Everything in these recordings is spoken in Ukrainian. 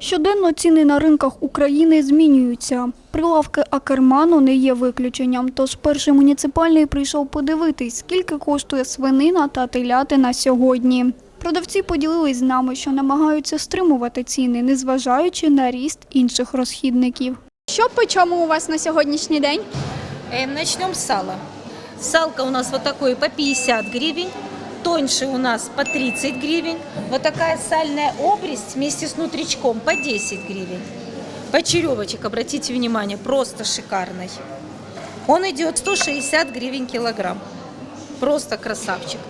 Щоденно ціни на ринках України змінюються. Прилавки Акерману не є виключенням, тож перший муніципальний прийшов подивитись, скільки коштує свинина та телятина сьогодні. Продавці поділились з нами, що намагаються стримувати ціни, незважаючи на ріст інших розхідників. Що по чому у вас на сьогоднішній день? Э, Начнем с сала. Салка у нас вот такой по 50 гривен, тоньше у нас по 30 гривен. Вот такая сальная обресть вместе с нутричком по 10 гривен. Почеревочек, обратите внимание, просто шикарный. Он идет 160 гривен килограмм. Просто красавчик.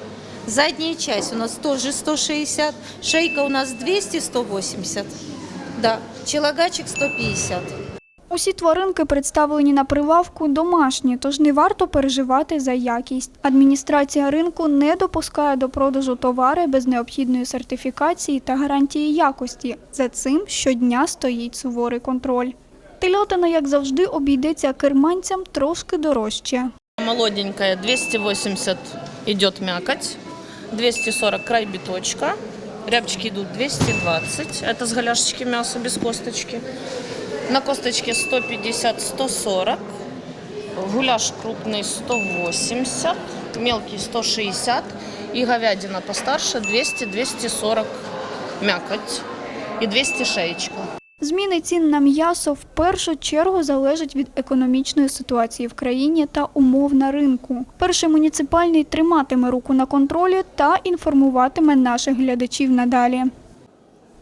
Задняя часть у нас тоже 160, шейка у нас 200-180. Да, челогачик 150. Усі тваринки представлені на прилавку домашні, тож не варто переживати за якість. Адміністрація ринку не допускає до продажу товари без необхідної сертифікації та гарантії якості. За цим щодня стоїть суворий контроль. Телятина, як завжди, обійдеться керманцям трошки дорожче. Молоденькая 280 идет мякоть, 240 край биточка, рябчики идут 220, это с голяшечки мясо без косточки. На косточке 150-140, гуляш крупный 180, мелкий 160 и говядина постарше 200-240 мякоть и 200 шеечка. Зміни цін на м'ясо в першу чергу залежать від економічної ситуації в країні та умов на ринку. Перший муніципальний триматиме руку на контролі та інформуватиме наших глядачів надалі.